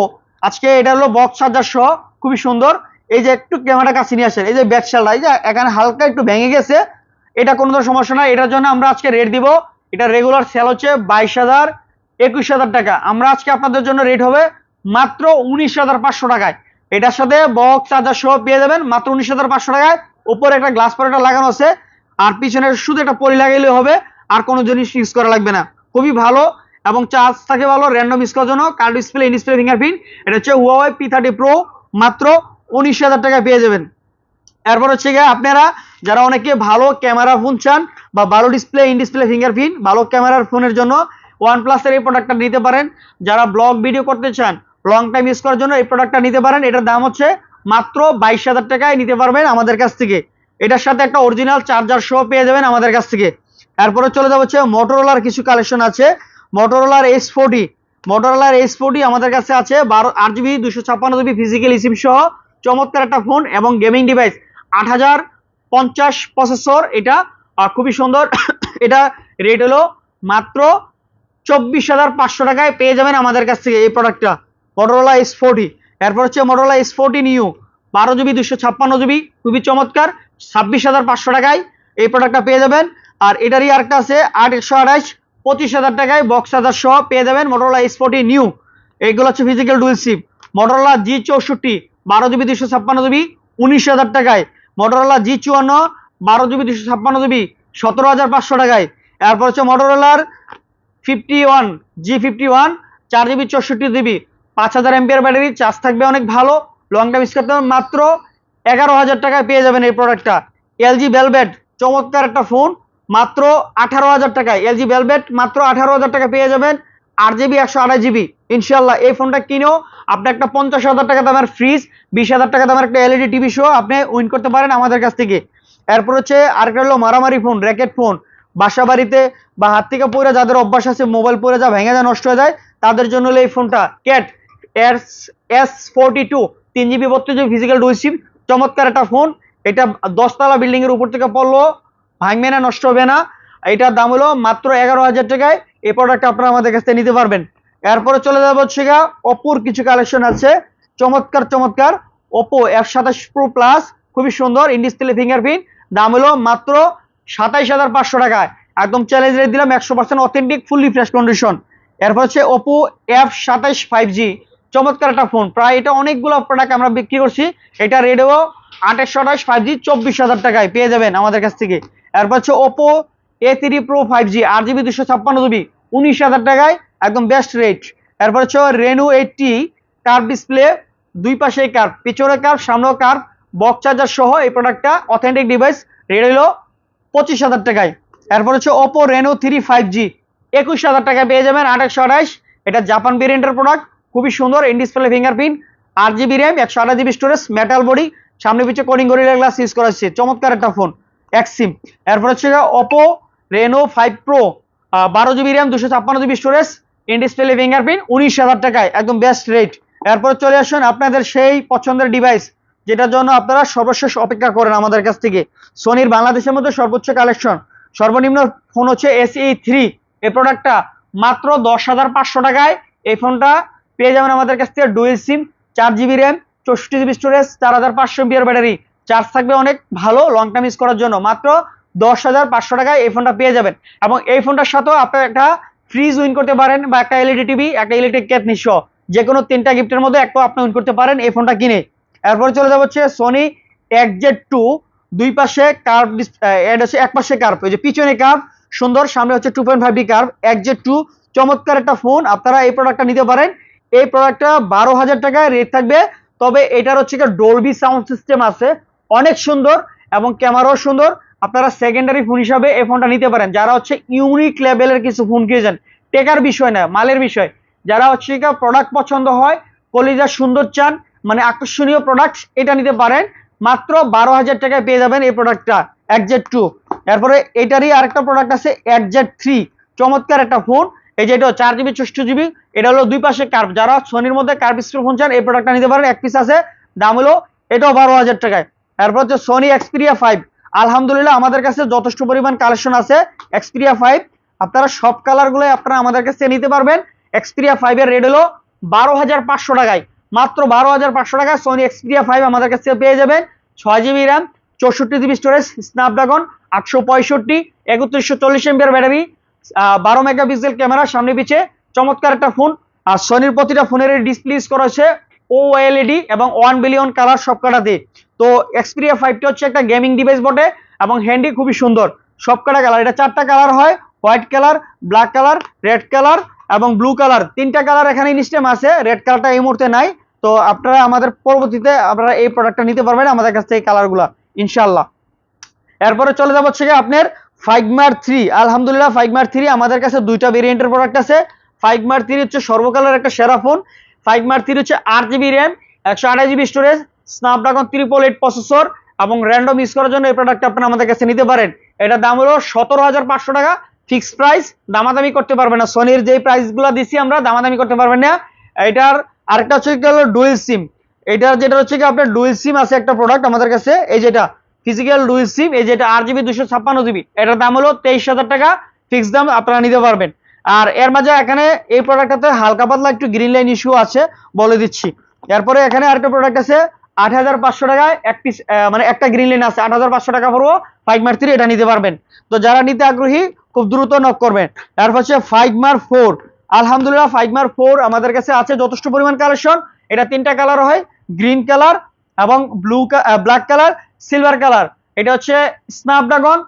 আজকে এটা হলো বক্স চার্জার সহ, খুবই সুন্দর। এই যে একটু ক্যামেরা কাছে নিয়ে আসেন, এই যে ব্যাকশালটা এই যে এখানে হালকা একটু ভেঙে গেছে, এটা কোনো ধরনের সমস্যা না এটার জন্য আমরা আজকে রেট দিব। এটা রেগুলার সেল হচ্ছে বাইশ হাজার, একুশ হাজার টাকা। আমরা আজকে আপনাদের জন্য রেট হবে মাত্র উনিশ হাজার পাঁচশো টাকায়। এটার সাথে বক্স চার্জার সহ পেয়ে যাবেন, মাত্র উনিশ হাজার পাঁচশো টাকায়। উপরে একটা গ্লাস পরেটা লাগানো আছে, আর পিছনে শুধু একটা পরি লাগাইলে হবে, আর কোনো জিনিস ইউজ করা লাগবে না। খুবই ভালো, এবং চার্জ থাকে ভালো র্যান্ডম ইউজ করার জন্য curved display in display fingerprint এটা হচ্ছে হুয়াওয়াই পি থার্টি প্রো মাত্র উনিশ হাজার টাকায় পেয়ে যাবেন। এরপর হচ্ছে গিয়ে আপনারা যারা অনেকে ভালো ক্যামেরা ফোন চান বা ভালো ডিসপ্লে ইন ডিসপ্লে ফিঙ্গারপ্রিন্ট ভালো ক্যামেরার ফোনের জন্য ওয়ান প্লাসের এই প্রোডাক্টটা নিতে পারেন। যারা ব্লগ ভিডিও করতে চান লং টাইম ইউজ করার জন্য এই প্রোডাক্টটা নিতে পারেন। এটার দাম হচ্ছে মাত্র বাইশ হাজার টাকায় নিতে পারবেন আমাদের কাছ থেকে। এটার সাথে একটা অরিজিনাল চার্জার শো পেয়ে যাবেন আমাদের কাছ থেকে। এরপরে চলে যাব হচ্ছে মোটরোলার কিছু কালেকশন আছে। মোটরোলার এস ফোর্টি মোটরোলার এস ফোর্টি আমাদের কাছে আছে বারো, আট জিবি দুশো ছাপ্পান্ন জিবি ফিজিক্যাল সিম সহ। চমৎকার একটা ফোন এবং গেমিং ডিভাইস আট হাজার পঞ্চাশ প্রসেসর এটা খুবই সুন্দর। এটা রেট হলো মাত্র চব্বিশ হাজার পাঁচশো টাকায় পেয়ে যাবেন আমাদের কাছ থেকে এই প্রোডাক্টটা মটোরোলা এস ফোরটি এরপর হচ্ছে মটোরোলা এস ফোরটি নিউ বারো জিবি দুশো ছাপ্পান্ন জিবি খুবই চমৎকার। ছাব্বিশ হাজার পাঁচশো টাকায় এই প্রোডাক্টটা পেয়ে যাবেন। আর এটারই আরেকটা আছে, আট একশো আঠাশ, পঁচিশ হাজার টাকায় বক্স হাজার সহ পেয়ে যাবেন মটোরোলা এস ফোরটি নিউ এইগুলো হচ্ছে physical dual sim Motorola G চৌষট্টি। বারো জিবি দুশো ছাপ্পান্ন জিবি, উনিশ হাজার টাকায়। মটোরোলা জি চুয়ান্ন, বারো জিবি দুশো ছাপ্পান্ন জিবি, সতেরো হাজার পাঁচশো টাকায়। এরপর হচ্ছে মটোরোলার fifty one G fifty one চার জিবি চৌষট্টি জিবি। পাঁচ হাজার এমপিআর ব্যাটারি, চার্জ থাকবে অনেক ভালো। লং টাইম ইউজ করতে মাত্র এগারো হাজার টাকায় পেয়ে যাবেন এই প্রোডাক্টটা এলজি ভেলভেট চমৎকার একটা ফোন মাত্র আঠারো হাজার টাকায়। এলজি ভেলভেট মাত্র আঠারো হাজার টাকা পেয়ে যাবেন। আট জিবি, একশো আঠাশ জিবি। ইনশাল্লাহ এই ফোনটা কিনেও আপনি একটা পঞ্চাশ হাজার টাকা দামের ফ্রিজ বিশ হাজার টাকা দামের একটা এলইডি টিভি শো আপনি উইন করতে পারেন আমাদের কাছ থেকে। এরপর হচ্ছে আরেকটা হলো মারামারি ফোন র্যাকেট ফোন বাসা বাড়িতে বা হাত থেকে পড়ে যাদের অভ্যাস আছে মোবাইল পড়ে যা ভেঙে যা নষ্ট হয়ে যায়, তাদের জন্য হলো এই ফোনটা CAT S S forty two তিন জিবি বত্রিশ জিবি ফিজিক্যাল ডুই সিম চমৎকার একটা ফোন এটা দশতলা বিল্ডিং এর উপর থেকে পড়ল, ভাঙবে না, নষ্ট হবে না। এটার দাম হলো মাত্র এগারো হাজার টাকায়। এই প্রোডাক্ট আপনারা আমাদের কাছ থেকে নিতে পারবেন। এরপরে চলে যাব হচ্ছে গা অপোর কিছু কালেকশন আছে। চমৎকার চমৎকার। ওপো এফ সাতাশ প্রো প্লাস খুবই সুন্দর ইন্ডিসপ্লে ফিঙ্গারপ্রিন্ট দাম হলো মাত্র সাতাইশ হাজার পাঁচশো টাকায়। একদম চ্যালেঞ্জ রেট দিলাম, একশো percent authentic fully fresh condition এরপর হচ্ছে ওপো এফ সাতাইশ ফাইভ জি চমৎকার একটা ফোন প্রায় এটা অনেকগুলো প্রোডাক্ট আমরা বিক্রি করছি। এটা রেডও আঠাশশো আঠাশ ফাইভ জি চব্বিশ হাজার টাকায়। পেয়ে যাবেন আমাদের কাছ থেকে। এরপর হচ্ছে Oppo A three pro five G আট জিবি দুশো ছাপ্পান্ন জিবি উনিশ হাজার টাকায়। একদম বেস্ট রেট এরপর হচ্ছে রেনু এইটটি কার্ভ ডিসপ্লে দুই পাশে কার্ভ পিছনে কার্ভ সামনেও কার্ভ বক্স চার্জার সহ এই প্রোডাক্টটা অথেন্টিক ডিভাইস রেট হলো পঁচিশ হাজার টাকায়। এরপর হচ্ছে Oppo Reno three five G একুশ হাজার টাকায় পেয়ে যাবেন আঠাশশো আঠাশ। এটা জাপান ভেরিয়েন্টের প্রোডাক্ট খুবই সুন্দর ইন ডিসপ্লে ফিঙ্গারপ্রিন্ট আট জিবি র্যাম একশো আঠাশ জিবি স্টোরেজ মেটাল বডি সামনে পিছিয়ে কোডিং গরিলা গ্লাস ইউজ করা হচ্ছে চমৎকার একটা ফোন এক সিম এরপর হচ্ছে ওপো রেনো ফাইভ প্রো বারো জিবি র্যাম দুশো ছাপ্পান্ন GB storage in display fingerprint উনিশ হাজার টাকায়, একদম বেস্ট রেট এরপর চলে আসুন আপনাদের সেই পছন্দের ডিভাইস যেটার জন্য আপনারা সর্বশেষ অপেক্ষা করেন আমাদের কাছ থেকে। সোনির বাংলাদেশের মধ্যে সর্বোচ্চ কালেকশন সর্বনিম্ন ফোন হচ্ছে এসই থ্রি এই প্রোডাক্টটা মাত্র দশ হাজার পাঁচশো টাকায়। এই ফোনটা পেয়ে যাবেন আমাদের কাছ থেকে ডুয়েল সিম চার জিবি র্যাম চৌষট্টি জিবি স্টোরেজ চার হাজার পাঁচশো এমপিআর ব্যাটারি চার্জ থাকবে অনেক ভালো লং টাইম ইউজ করার জন্য। মাত্র দশ হাজার পাঁচশো টাকায় এই ফোনটা পেয়ে যাবেন। এবং এই ফোনটার সাথেও আপনার একটা ফ্রিজ উইন করতে পারেন বা একটা এলইডি টিভি, একটা ইলেকট্রিক ক্যাট নিঃস্ব। যে কোনো তিনটা গিফটের মধ্যে একটা আপনি উইন করতে পারেন, এই ফোনটা কিনে। এরপর চলে যাব হচ্ছে সোনি জেড টু দুই পাশে কার্ভ এড হচ্ছে এক পাশে কার্ভ ওই যে পিছনে কার্ভ সুন্দর, সামনে হচ্ছে two point five D curve Z two চমৎকার একটা ফোন আপনারা এই প্রোডাক্টটা নিতে পারেন। এই প্রোডাক্টটা বারো হাজার টাকায় রেট থাকবে, তবে এটার হচ্ছে ডোলবি সাউন্ড সিস্টেম আছে, অনেক সুন্দর এবং ক্যামেরাও সুন্দর। আপনারা সেকেন্ডারি ফোন হিসাবে এই ফোনটা নিতে পারেন। যারা হচ্ছে ইউনিক লেভেলের কিছু ফোন কিনেছেন, টেকার বিষয় না, মালের বিষয়। যারা হচ্ছে প্রোডাক্ট পছন্দ হয়, কলিজা সুন্দর চান মানে আকর্ষণীয় প্রোডাক্ট এটা নিতে পারেন। মাত্র বারো হাজার টাকায় পেয়ে যাবেন এই প্রোডাক্টটা একজেড টু এরপরে এটারই আরেকটা প্রোডাক্ট আছে একজেড থ্রি চমৎকার একটা ফোন এই যে এটা চার জিবি চৌষট্টি জিবি এটা হলো দুই পাশে কার্ভ যারা সোনির মধ্যে কার্ভ স্ক্রিন ফোন চান, এই প্রোডাক্টটা নিতে পারেন। এক পিস আছে, দাম হলো এটাও বারো হাজার টাকায়। এরপর হচ্ছে সোনি এক্সপিরিয়া ফাইভ আলহামদুলিল্লাহ আমাদের কাছে যথেষ্ট পরিমাণ কালেকশন আছে এক্সপিরিয়া ফাইভ আপনারা সব কালারগুলো আপনারা আমাদের কাছে নিতে পারবেন। এক্সপিরিয়া ফাইভ এর রেট হলো বারো হাজার পাঁচশো টাকায়। মাত্র বারো হাজার পাঁচশো টাকায় সোনি এক্সপিরিয়া ফাইভ আমাদের কাছে পেয়ে যাবেন। ছয় জিবি র্যাম চৌষট্টি জিবি স্টোরেজ স্ন্যাপড্রাগন আটশো পঁয়ষট্টি, একত্রিশশো চল্লিশ এমপিয়ার ব্যাটারি বারো মেগাপিক্সেল ক্যামেরা সামনে পিছে। চমৎকার একটা ফোন আর সোনির প্রতিটা ফোনের ডিসপ্লে ইউজ করা হচ্ছে ও এলইডি এবং ওয়ান বিলিয়ন কালার সব কাটাতে তো এক্সপিরিয়া ফাইভটি হচ্ছে একটা গেমিং ডিভাইস বটে এবং হ্যান্ডি খুবই সুন্দর। সব কাটা কালার এটা চারটা কালার হয় white colour black colour red colour এবং ব্লু কালার তিনটা কালার এখানে ইনস্টেম আছে রেড কালারটা এই মুহূর্তে নাই। তো আপনারা আমাদের পরবর্তীতে আপনারা এই প্রোডাক্টটা নিতে পারবেন আমাদের কাছ থেকে কালারগুলো ইনশাল্লাহ এরপরে চলে যাব হচ্ছে আপনার ফাইগমার থ্রি আলহামদুলিল্লাহ ফাইগমার থ্রি আমাদের কাছে দুইটা ভেরিয়েন্টের প্রোডাক্ট আছে। ফাইগমার থ্রি হচ্ছে সর্বকালের একটা সেরা ফোন ফাইগমার থ্রি হচ্ছে আট জিবি র্যাম একশো আঠাশ GB storage Snapdragon triple eight processor এবং র্যান্ডম ইউজ করার জন্য এই প্রোডাক্টটা আপনারা আমাদের কাছে নিতে পারেন। এটার দাম হলো সতেরো হাজার পাঁচশো টাকা। ফিক্সড প্রাইস দামাদামি করতে পারবেন না। সোনির যে প্রাইসগুলো দিছি আমরা, দামাদামি করতে পারবেন না। এটার আরেকটা হচ্ছে হলো ডুয়েল সিম এটার যেটা হচ্ছে কি আপনার ডুয়েল সিম আছে একটা প্রোডাক্ট আমাদের কাছে। এই যেটা ফিজিক্যাল ডুয়েল সিম এই যেটা আট জিবি দুশো ছাপ্পান্ন জিবি এটার দাম হলো তেইশ হাজার টাকা। ফিক্সড দাম আপনারা নিতে পারবেন। আর এর মাঝে এখানে এই প্রোডাক্টটাতে হালকা পাতলা একটু গ্রিন লাইন ইস্যু আছে বলে দিচ্ছি। এরপরে এখানে আরেকটা প্রোডাক্ট আছে আট হাজার পাঁচশো টাকায় এক পিস মানে একটা গ্রিন লাইন আছে, আট হাজার পাঁচশো টাকা পড়ব ফাইভ মার থ্রি এটা নিতে পারবেন। তো যারা নিতে আগ্রহী, খুব দ্রুত নক করবেন। তারপর হচ্ছে ফাইভ মার ফোর আলহামদুলিল্লাহ ফাইভ মার ফোর আমাদের কাছে আছে যথেষ্ট পরিমাণ কালেকশন এটা তিনটা কালার হয় গ্রিন কালার এবং blue black colour silver colour এটা হচ্ছে Snapdragon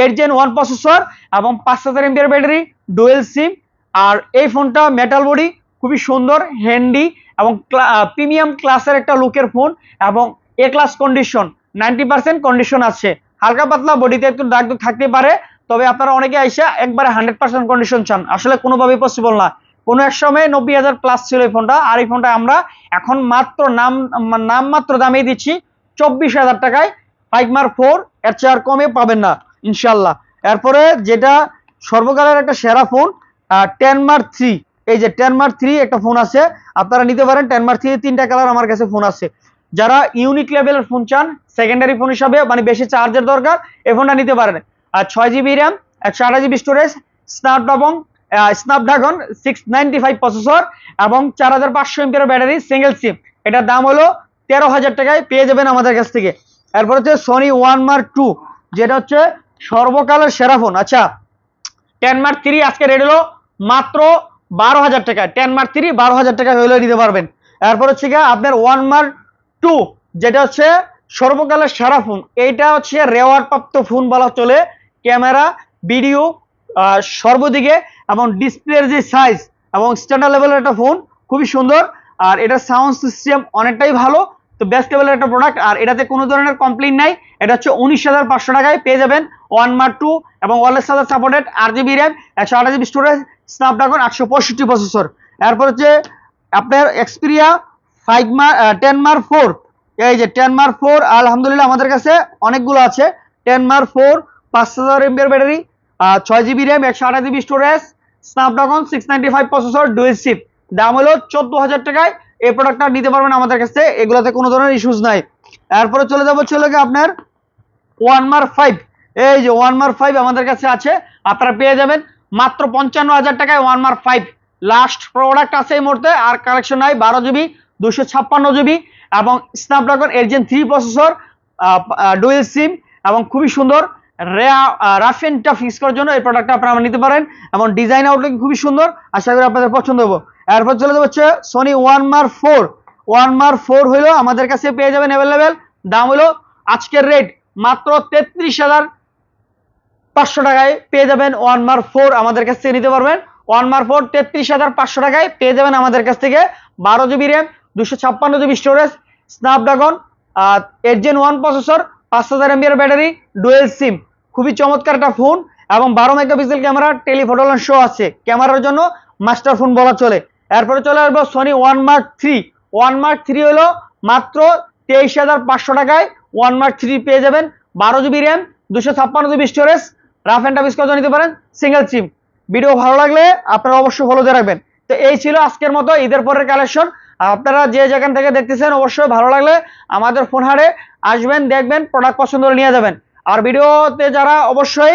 eight Gen one processor এবং পাঁচ হাজার এমপিআর ব্যাটারি ডুয়েল সিম আর এই ফোনটা মেটাল বডি খুবই সুন্দর হ্যান্ডি এবং প্রিমিয়াম ক্লাসের একটা লুকের ফোন এবং A class condition ninety percent condition আছে। হালকা পাতলা বডিতে একটু দাগ থাকতে পারে, তবে আপনারা অনেকে আইসা একবারে হান্ড্রেড পার্সেন্ট কন্ডিশন চান। আসলে কোনোভাবেই পসিবল না। কোনো এক সময় নব্বই হাজার প্লাস ছিল এই ফোনটা আর এই ফোনটা আমরা এখন মাত্র নাম নাম মাত্র দামে দিচ্ছি চব্বিশ হাজার টাকায়। ফাইভ মার ফোর এর চেয়ে আর কমে পাবেন না ইনশাল্লাহ এরপরে যেটা সর্বকালের একটা সেরা ফোন টেন মার থ্রি এই যে টেন মার থ্রি একটা ফোন আছে, আপনারা নিতে পারেন। টেন মার থ্রি তিনটা কালার আমার কাছে ফোন আছে। যারা ইউনিক লেভেলের ফোন চান সেকেন্ডারি ফোন হিসাবে মানে বেশি চার্জের দরকার, এই ফোনটা নিতে পারেন। আর ছয় জিবি র্যাম একশো আঠাশ GB storage Snapdragon Snapdragon six ninety five processor এবং চার হাজার পাঁচশো এমপির ব্যাটারি সিঙ্গেল সিম এটার দাম হলো তেরো হাজার টাকায় পেয়ে যাবেন আমাদের কাছ থেকে। এরপর হচ্ছে সোনি ওয়ান মার্ক টু যেটা হচ্ছে সর্বকালের সেরা ফোন আচ্ছা টেন মার্ক থ্রি আজকে রেট হলো মাত্র বারো হাজার টাকা। টেন মার্ক থ্রি, বারো হাজার টাকা হইলে নিতে পারবেন। এরপর হচ্ছে গিয়ে আপনার ওয়ান মার্ক টু, যেটা হচ্ছে সর্বকালের সেরা ফোন। এইটা হচ্ছে রেওয়ার প্রাপ্ত ফোন বলা চলে। ক্যামেরা, ভিডিও সর্বদিকে এবং ডিসপ্লের যে সাইজ এবং স্ট্যান্ডার্ড লেভেলের একটা ফোন, খুবই সুন্দর। আর এটা সাউন্ড সিস্টেম অনেকটাই ভালো। তো বেস্ট লেভেলের একটা প্রোডাক্ট আর এটাতে কোনো ধরনের কমপ্লেন নাই। এটা হচ্ছে উনিশ হাজার পাঁচশো টাকায় পেয়ে যাবেন। ওয়ান মার টু এবং ওয়ালেস হাজার সাপোর্টেড আট জিবি র্যাম একশো আঠাশ জিবি স্টোরেজ স্ন্যাপড্রাগন আটশো পঁয়ষট্টি প্রসেসর এরপর হচ্ছে আপনার Xperia five mark ten mark four এই যে টেন মার ফোর আলহামদুলিল্লাহ আমাদের কাছে অনেকগুলো আছে। টেন মার ফোর পাঁচ হাজার এমবিআর ব্যাটারি ছয় জিবি র্যাম একশো আঠাশ GB storage Snapdragon six ninety five processor dual SIM দাম হলো চোদ্দ হাজার টাকায়। এই প্রোডাক্টটা নিতে পারবেন আমাদের কাছে। এগুলোতে কোনো ধরনের ইস্যুস নাই। এরপরে চলে যাব চলে গিয়ে আপনার ওয়ান মার ফাইভ এই যে ওয়ান মার ফাইভ আমাদের কাছে আছে। আপনারা পেয়ে যাবেন। মাত্র পঞ্চান্ন হাজার টাকায় ওয়ান মার ফাইভ লাস্ট প্রোডাক্ট আছে এই মুহূর্তে, আর কালেকশন নাই, বারো জিবি দুশো ছাপ্পান্ন জিবি এবং স্ন্যাপড্রাগন এলজেন থ্রি প্রসেসর ডুয়েল সিম এবং খুবই সুন্দর রাফ এন্ড টাফ ইউজ করার জন্য এই প্রোডাক্টটা আপনারা নিতে পারেন, এবং ডিজাইন আউটলুক খুবই সুন্দর, আশা করি আপনাদের পছন্দ হব। এরপর চলে যাব হচ্ছে Sony one mark four one mark four হইল আমাদের কাছে পেয়ে যাবেন অ্যাভেলেবেল দাম হলো আজকের রেট মাত্র তেত্রিশ হাজার পাঁচশো টাকায় পেয়ে যাবেন ওয়ান মার ফোর আমাদের কাছ থেকে নিতে পারবেন। ওয়ান মার ফোর তেত্রিশ হাজার পাঁচশো টাকায় পেয়ে যাবেন আমাদের কাছ থেকে বারো জিবি র্যাম, দুশো ছাপ্পান্ন GB storage, Snapdragon eight Gen one processor, পাঁচ হাজার এমবিআর ব্যাটারি, ডুয়েল সিম। খুবই চমৎকার একটা ফোন এবং বারো মেগাপিক্সেল ক্যামেরা, টেলিফোটোলান শো আছে। ক্যামেরার জন্য মাস্টার ফোন বলা চলে। এরপরে চলে আসব Sony one mark three one mark three হলো মাত্র তেইশ হাজার পাঁচশো টাকায় ওয়ান মার্ক থ্রি পেয়ে যাবেন। বারো জিবি র্যাম, দুশো ছাপ্পান্ন GB storage rough and tough করে নিতে পারেন সিঙ্গেল সিম ভিডিও ভালো লাগলে আপনারা অবশ্যই ফলো দিয়ে রাখবেন। তো এই ছিল আজকের মতো ঈদের পরের কালেকশন আপনারা যে যেখান থেকে দেখতেছেন, অবশ্যই ভালো লাগলে আমাদের ফোন হারে আসবেন, দেখবেন প্রোডাক্ট পছন্দ হলে নিয়ে যাবেন। আর ভিডিওতে যারা অবশ্যই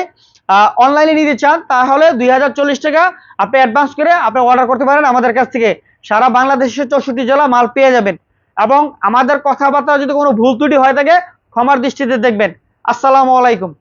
অনলাইনে নিতে চান, তাহলে দুই হাজার চল্লিশ টাকা আপনি অ্যাডভান্স করে আপনি অর্ডার করতে পারেন আমাদের কাছ থেকে। সারা বাংলাদেশের চৌষট্টি জেলা মাল পেয়ে যাবেন। এবং আমাদের কথাবার্তা যদি কোনো ভুল ত্রুটি হয়ে থাকে, ক্ষমার দৃষ্টিতে দেখবেন। আসসালামু আলাইকুম।